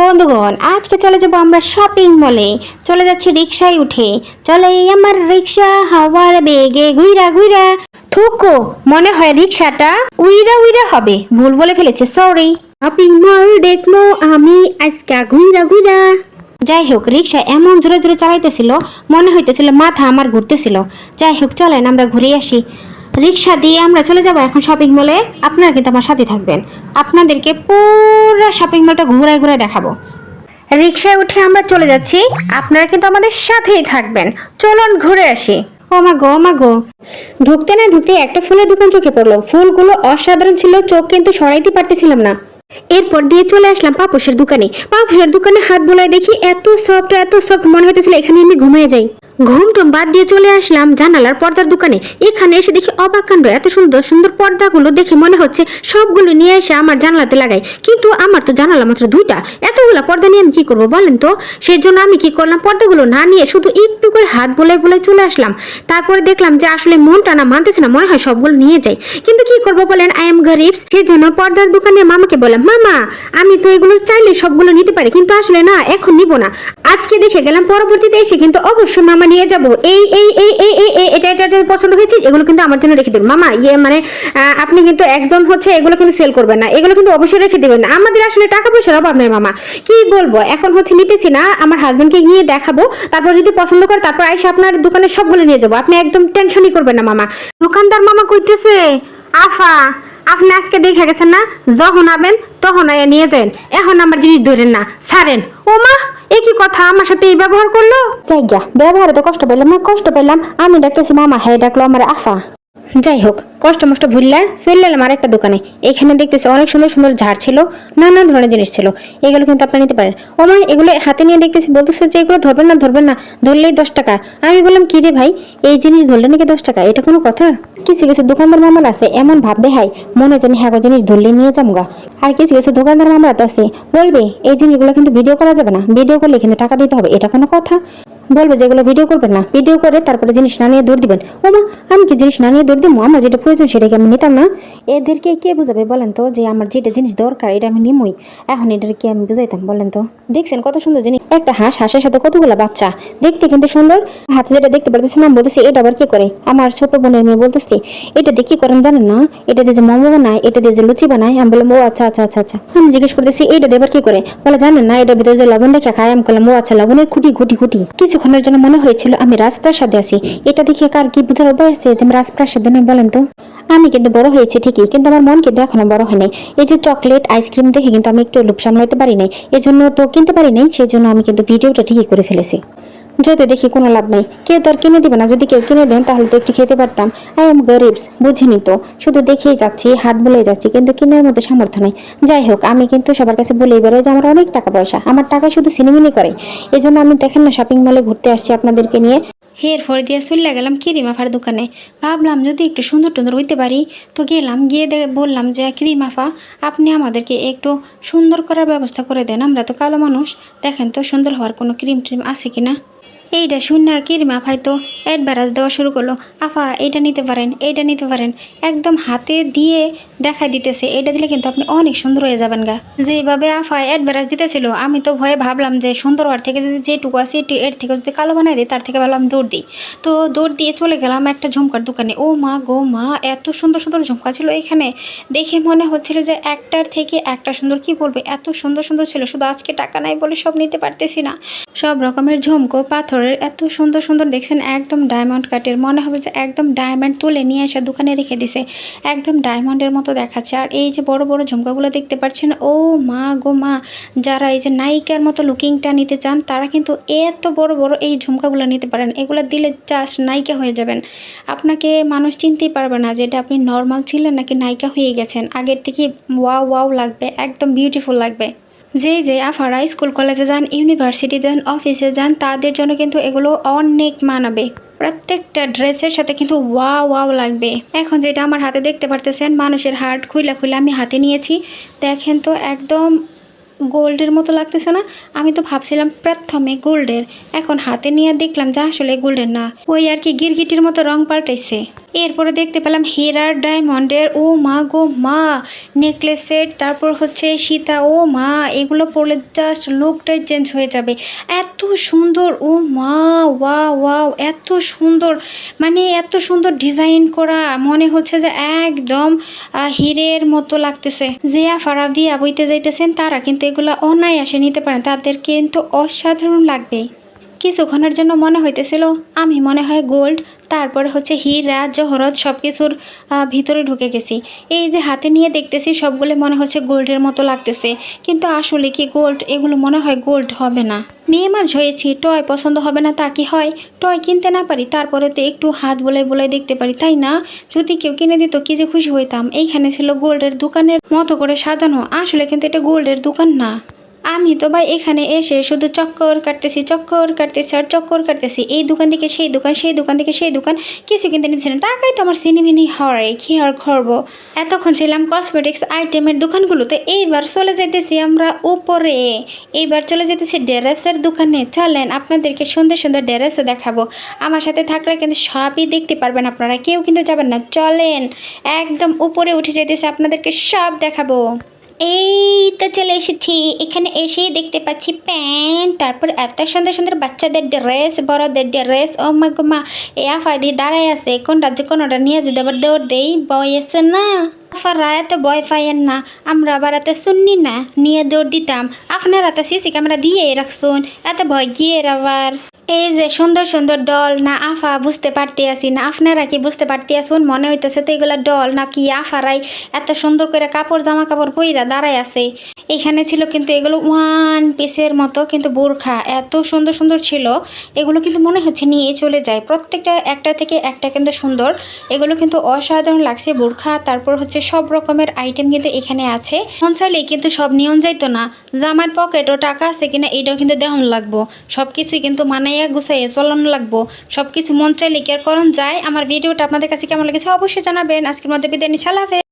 বন্ধুগণ আজকে চলে যাব আমরা শপিং মলে চলে যাচ্ছি রিক্সায় উঠে। চলে আমার রিক্সা হাওয়ার বেগে ঘুইরা ঘুইরা। থুকো মনে হয় রিক্সাটা উইরা উইরা হবে। ভুল বলে ফেলেছে সরি শপিং মল দেখল আমি আজকে ঘুইরা ঘুইরা। যাই হোক রিক্সা এমন জোরে জোরে চালাইতেছিল মনে হইতেছিল মাথা আমার ঘুরতেছিল। যাই হোক চলেন আমরা ঘুরে আসি। রিক্সা দিয়ে আমরা চলে যাব এখন শপিং মলে আপনারা কিন্তু আমার সাথে থাকবেন। আপনাদেরকে পুরো শপিং মলটা ঘুরায় ঘুরায় দেখাবো। রিক্সায় উঠে আমরা চলে যাচ্ছি। আপনারা কিন্তু আমাদের সাথেই থাকবেন। চলুন ঘুরে আসি। ও মা গো মা গো। ঢুকতে না ঢুকতে একটা ফুলের দোকান চোখে পড়ল। ফুলগুলো অসাধারণ ছিল, চোখ কিন্তু সরাইতে পারতেছিলাম না। এরপর দিয়ে চলে আসলাম পাপোশের দোকানে। পাপোশের দোকানে হাত বোলায় দেখি এত সফট এত সফট মনে হইতেছিল এখানে আমি ঘুমিয়ে যাই। ঘুম টুম বাদ দিয়ে চলে আসলাম জানালার পর্দার দোকানে। এখানে এসে দেখি অবাক কাণ্ড, এত সুন্দর সুন্দর পর্দাগুলো দেখে মনে হচ্ছে সবগুলো নিয়ে এসে আমার জানালাতে লাগাই। কিন্তু আমার তো জানালা মাত্র দুইটা। এতগুলো পর্দা নিয়ে আমি কি করব বলেন তো? সেই জন্য আমি কি করলাম, পর্দাগুলো না নিয়ে শুধু একটু করে হাত বলে বলে চলে আসলাম। তারপরে দেখলাম যে আসলে মনটা না মানতেছে না, মনে হয় সবগুলো নিয়ে যাই। কিন্তু কি করব বলেন আই এম গরিবস সেই জন্য পর্দার দোকানে মামাকে বললাম, মামা, আমি তো এগুলো চাইলে সবগুলো নিতে পারি, কিন্তু আসলে না, এখন নিব না। আজকে দেখে গেলাম, পরবর্তীতে এসে কিন্তু অবশ্যই মামা নিয়ে যাব। এই এই এই এই এই এটা এটা এটা পছন্দ হয়েছে, এগুলো কিন্তু আমার জন্য রেখে দেবেন। মামা ইয়ে মানে আপনি কিন্তু একদম হচ্ছে এগুলো কিন্তু সেল করবেন না। এগুলো কিন্তু অবশ্যই রেখে দেবেন না। আমাদের আসলে টাকা পয়সার অভাব নেই, মামা। কি বলব? এখন হচ্ছে নিতেছি না, আমার হাজবেন্ডকে নিয়ে দেখাবো। তারপর যদি পছন্দ করে, তারপর আইসা আপনার দোকানে সবগুলো নিয়ে যাব। আপনি একদম টেনশনই করবেন না, মামা। দোকানদার মামা কইতেছে, আফা, আপনি আজকে দেখে গেছেন না, যখন আবেন তখন আয়া নিয়ে যান এখন আমার জিনিস ধরেন না সারেন ও মা এ কি কথা? আমার সাথে এই ব্যবহার করল? যাই গা ব্যবহারে তো কষ্ট পেলাম না, কষ্ট পেলাম আমি ডাকতেছি, মামা হ্যাঁ ডাকলো আমার আফা। যাই হোক কষ্ট মষ্ট ভুললা চলে এলাম আরেকটা দোকানে। এখানে দেখতেছি অনেক সুন্দর সুন্দর ঝাড় ছিল, নানা ধরনের জিনিস ছিল। এগুলো কিন্তু আপনারা নিতে পারেন। ও মা এগুলো হাতে নিয়ে দেখতেছি, বলতেছে যে এগুলো ধরবেন না ধরবেন না, ধরলেই দশ টাকা। আমি বললাম, কি রে ভাই, এই জিনিস ধরলে নাকি দশ টাকা? এটা কোনো কথা? কিছু কিছু দোকানদার মামার আছে, এমন ভাব দেখায়, মনে জানি হ্যাঁ জিনিস ধরলে নিয়ে যামগা আর কিছু কিছু দোকানদার মামার তো আছে, বলবে, এই জিনিসগুলো কিন্তু ভিডিও করা যাবে না ভিডিও করলে কিন্তু টাকা দিতে হবে। এটা কোনো কথা? বলবে যেগুলো ভিডিও করবেন না। ভিডিও করে তারপরে জিনিস না নিয়ে দৌড় দিবেন। ও মা আমি কি জিনিস না নিয়ে দৌড় দিব? আমার যেটা প্রয়োজন সেটা কি আমি নিতাম না। এদেরকে কে বুঝাবে বলেন তো যে আমার যেটা জিনিস দরকার এটা আমি নিমই। এখন এটার কি আমি বুঝাইতাম বলেন তো। দেখছেন কত সুন্দর জিনিস। একটা হাঁস, হাঁসের সাথে কতগুলো বাচ্চা। দেখতে কিন্তু সুন্দর। হাতে যেটা দেখতে পারতেছি না বলতেছি, এটা আবার কি করে? আমার ছোট বোনের মেয়ে বলতেছে, এটা কি করেন জানেন না? এটা দিয়ে যে মোমো বানায়, এটা দিয়ে যে লুচি বানায়? আমি বললাম, ও আচ্ছা আচ্ছা আচ্ছা আচ্ছা। আমি জিজ্ঞেস করতেছি, এটা দিয়ে আবার কি করে? বলে, জানেন না এটার ভিতরে যে লবণ রেখে খায়? আমি বললাম ও আচ্ছা লবণের খুঁটি খুঁটি খুঁটি। কিছুক্ষণের জন্য মনে হয়েছিল আমি রাজপ্রাসাদে আছি। এটা দেখে কার কি বুঝার উপায় আছে যে আমি রাজপ্রাসাদে নয় বলেন তো? আমি কিন্তু বড় হয়েছি, ঠিকই, কিন্তু আমার মন কিন্তু এখনও বড় হয়নি নাই। এই যে চকলেট, আইসক্রিম দেখে কিন্তু আমি একটু লোভ সামলাতে পারি নাই। এই জন্য তো কিনতে পারি নাই সেই জন্য আমি কিন্তু ভিডিওটা ঠিকই করে ফেলেছি। যদি দেখি কোনো লাভ নাই, কেউ তো আর কিনে দিবে না। যদি কেউ কিনে দেন, তাহলে তো একটু খেতে পারতাম। আই এম গরিবস বুঝিনি তো? শুধু দেখেই যাচ্ছি, হাত বলে যাচ্ছি, কিন্তু কেনার মতো সামর্থ্য নেই। যাই হোক, আমি কিন্তু সবার কাছে বলেই বেরোই যে আমার অনেক টাকা পয়সা। আমার টাকা শুধু সিনেমিনি করে। এই জন্য আমি দেখেন না শপিং মলে ঘুরতে আসছি আপনাদেরকে নিয়ে। হের ফর দিয়ে চলে গেলাম কিরিমাফার দোকানে। ভাবলাম যদি একটু সুন্দর টুন্দর হইতে পারি, তো গেলাম, গিয়ে বললাম যে ক্রিমাফা আপনি আমাদেরকে একটু সুন্দর করার ব্যবস্থা করে দেন। আমরা তো কালো মানুষ। দেখেন তো সুন্দর হওয়ার কোনো ক্রিম ট্রিম আছে কি না এইটা শূন্য কিরিমা ভাই তো? অ্যাডভারাস দেওয়া শুরু করল। আফা এইটা নিতে পারেন এইটা নিতে পারেন। একদম হাতে দিয়ে দেখাই দিতেছে। এটা দিলে কিন্তু আপনি অনেক সুন্দর হয়ে যাবেন গা। যেভাবে আফা অ্যাডভারাস দিতেছিল, আমি তো ভয়ে ভাবলাম যে সুন্দর হওয়ার থেকে যদি যেটুকু আছে, এটি- এর থেকে যদি কালো বানাই দিই, তার থেকে ভালো আমি দৌড় দিই। তো দৌড় দিয়ে চলে গেলাম একটা ঝুমকার দোকানে। ও মা গো মা, এত সুন্দর সুন্দর ঝুমকা ছিল এখানে। দেখে মনে হচ্ছিল যে একটার থেকে একটা সুন্দর, কি বলবে? এত সুন্দর সুন্দর ছিল। শুধু আজকে টাকা নাই বলে সব নিতে পারতেছি না। সব রকমের ঝুমকো পাথরের এত সুন্দর সুন্দর দেখছেন, একদম ডায়মন্ড কাটের মনে হবে যে একদম ডায়মন্ড তুলে নিয়ে এসে দোকানে রেখে দিছে। একদম ডায়মন্ডের মতো দেখাচ্ছে। আর এই যে বড় বড় ঝুমকাগুলো দেখতে পাচ্ছেন, ও মা গো মা, যারা এই যে নায়িকার মতো লুকিংটা নিতে চান, তারা কিন্তু এত বড় বড় এই ঝুমকাগুলো নিতে পারেন। এগুলো দিলে জাস্ট নায়িকা হয়ে যাবেন। আপনাকে মানুষ চিনতেই পারবে না যে এটা আপনি নর্মাল ছিলেন নাকি নায়িকা হয়ে গেছেন। আগের থেকে ওয়াও ওয়াও লাগবে, একদম বিউটিফুল লাগবে। যে যে আফারা স্কুল কলেজে যান, ইউনিভার্সিটি যান অফিসে যান, তাদের জন্য কিন্তু এগুলো অনেক মানাবে। প্রত্যেকটা ড্রেসের সাথে কিন্তু ওয়া ওয়াও লাগবে। এখন যেটা আমার হাতে দেখতে পারতেছেন, মানুষের হার্ট খুইলা খুইলা আমি হাতে নিয়েছি। দেখেন তো, একদম গোল্ডের মতো লাগতেছে না? আমি তো ভাবছিলাম প্রথমে গোল্ডের। এখন হাতে নিয়ে দেখলাম যে আসলে গোল্ডের না। ওই আর কি গিরগিটির মতো রং পাল্টাইছে। এরপরে দেখতে পেলাম হেরার ডায়মন্ডের, ও মা গো মা নেকলেস সেট তারপর হচ্ছে সীতা, ও মা, এগুলো পরলে জাস্ট লুকটাই চেঞ্জ হয়ে যাবে। এত সুন্দর, ও মা ওয়া ওয়াও, এত সুন্দর মানে এত সুন্দর ডিজাইন করা, মনে হচ্ছে যে একদম হীরের মতো লাগতেছে। যে আফারা বিয়া বইতে যাইতেছেন, তারা কিন্তু এগুলো অনায়াসে নিতে পারেন, তাদের কিন্তু অসাধারণ লাগবে। কিছুক্ষণের জন্য মনে হইতেছিল? আমি মনে হয় গোল্ড, তারপরে হচ্ছে হীরা জহরত সব কিছুর ভিতরে ঢুকে গেছি। এই যে হাতে নিয়ে দেখতেছি, সবগুলো মনে হচ্ছে গোল্ডের মতো লাগতেছে। কিন্তু আসলে কি গোল্ড? এগুলো মনে হয় গোল্ড হবে না। মেয়ে মানুষ হয়েছি, টয় পছন্দ হবে না তা কি হয়? টয় কিনতে না পারি তারপরে তো একটু হাত বলে বলে দেখতে পারি, তাই না? যদি কেউ কিনে দিত, কি যে খুশি হইতাম। এইখানে ছিল গোল্ডের দোকানের মতো করে সাজানো। আসলে কিন্তু এটা গোল্ডের দোকান না। আমি তো ভাই এখানে এসে শুধু চক্কর কাটতেছি চক্কর কাটতেছি আর চক্কর কাটতেছি। এই দোকান থেকে সেই দোকান সেই দোকান থেকে সেই দোকান। কিছু কিনতে নিচ্ছি না। টাকাই তো আমার সিনেমিনি হয়, কি আর করব? এতক্ষণ ছিলাম কসমেটিক্স আইটেমের দোকানগুলোতে। এইবার চলে যাইতেছি আমরা উপরে। এইবার চলে যেতেছি ড্রেসের দোকানে। চলেন, আপনাদেরকে সুন্দর সুন্দর ড্রেসও দেখাবো। আমার সাথে থাকলে কিন্তু সবই দেখতে পারবেন আপনারা। কেউ কিন্তু যাবেন না। চলেন, একদম উপরে উঠে যেতেছে আপনাদেরকে সব দেখাবো। এই তো চলে এসেছি। এখানে এসে দেখতে পাচ্ছি প্যান্ট। তারপর এত সুন্দর সুন্দর বাচ্চাদের ড্রেস, বড়দের ড্রেস। ও মা গো এ আফাদি দাঁড়ায় আছে। কোন রাজ্যে কোনোটা নিয়ে যদি আবার দৌড় দেই, বয় আছে না। আফারা এত ভয় পাইয়েন না। আমরা আবার এত শুননি না। নিয়ে দৌড় দিতাম। আপনারা তো সিসি ক্যামেরা দিয়ে রাখছুন। এত ভয় গিয়ে আবার? এই যে সুন্দর সুন্দর ডল না আফা বুঝতে পারতে আসি না। আপনারা কি বুঝতে পারতে আসুন মনে হইতেছে তো এগুলো ডল না কি আফারাই এত সুন্দর করে কাপড় জামা কাপড় পইরা দাঁড়ায় আছে। এখানে ছিল কিন্তু এগুলো ওয়ান পিসের মতো কিন্তু বোরখা। এত সুন্দর সুন্দর ছিল। এগুলো কিন্তু মনে হচ্ছে নিয়ে চলে যায়। প্রত্যেকটা একটা থেকে একটা কিন্তু সুন্দর। এগুলো কিন্তু অসাধারণ লাগছে বোরখা। তারপর হচ্ছে সব রকমের আইটেম কিন্তু এখানে আছে। মন কিন্তু সব নিয়ম যাইতো না। জামার পকেটও টাকা আছে কিনা এটাও কিন্তু দেহন লাগবো। সব কিছুই কিন্তু মানাইয়া গুছাইয়া চলানো লাগবো। সব কিছু মন চাইলে কেয়ার করন যায়? আমার ভিডিওটা আপনাদের কাছে কেমন লেগেছে অবশ্যই জানাবেন। আজকের মধ্যে বিদায় নিচ্ছি।